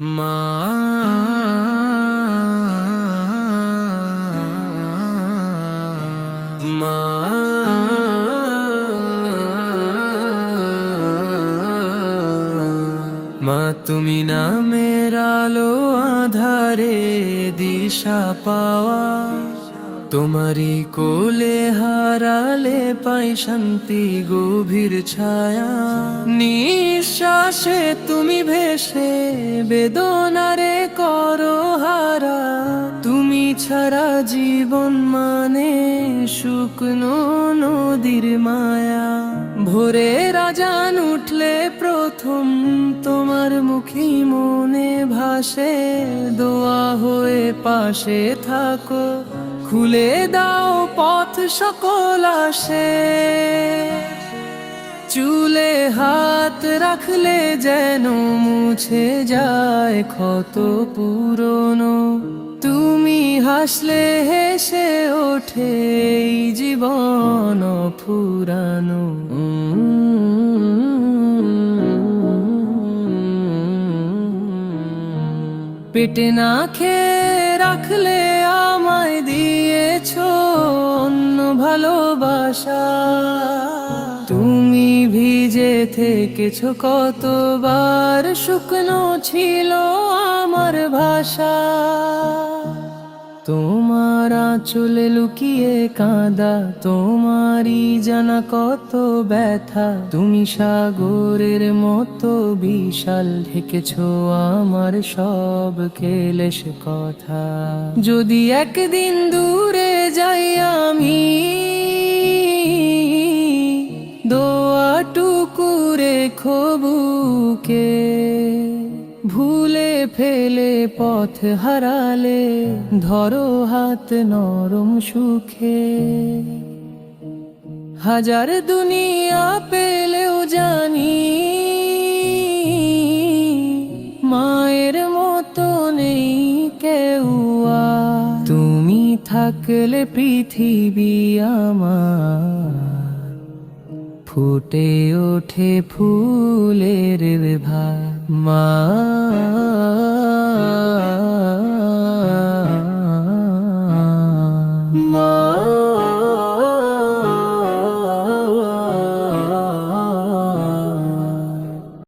মা মা তুমি নামের আলো আধারে দিশা পাওয়া। তোমারই কোলে হারালে পাই শান্তি, গভীর ছায়া। নিঃশ্বাসে তুমি ভেসে বেদনারে করো হারা। তুমি ছাড়া জীবন মানে শুকনো নদীর মায়া। ভোরে রাজান উঠলে প্রথম, তোমার মুখী মনে ভাসে। দোয়া হয়ে পাশে থাকো। খুলে দাও পথ সকল আসে। চুলে হাত রাখলে যেন মুছে যায় ক্ষত পুরনো। তুমি হাসলে হেসে ওঠে জীবন ফুরানো পেটে না খেয়ে রাখলে আমায় দিয়েছ অন্য ভালোবাসা। তুমি ভিজে থেকেছ কতবার শুকনো ছিল আমার ভাষা। তোমার আঁচলে লুকিয়ে কাঁদা, তোমারই জানা কত ব্যথা। তুমি সাগরের মতো বিশাল, ঢেকেছ আমার সব কেলেশ কথা। যদি একদিন দূরে যাই আমি, দোয়াটুকু রেখো বুকে। ফেলে পথ হারালে, ধরো হাত নরম সুখে। হাজার দুনিয়া পেলেও জানি, মায়ের মতো নেই কেউ তুমি থাকলে পৃথিবী আমার। ফুটে ওঠে ফুলের ভা মা।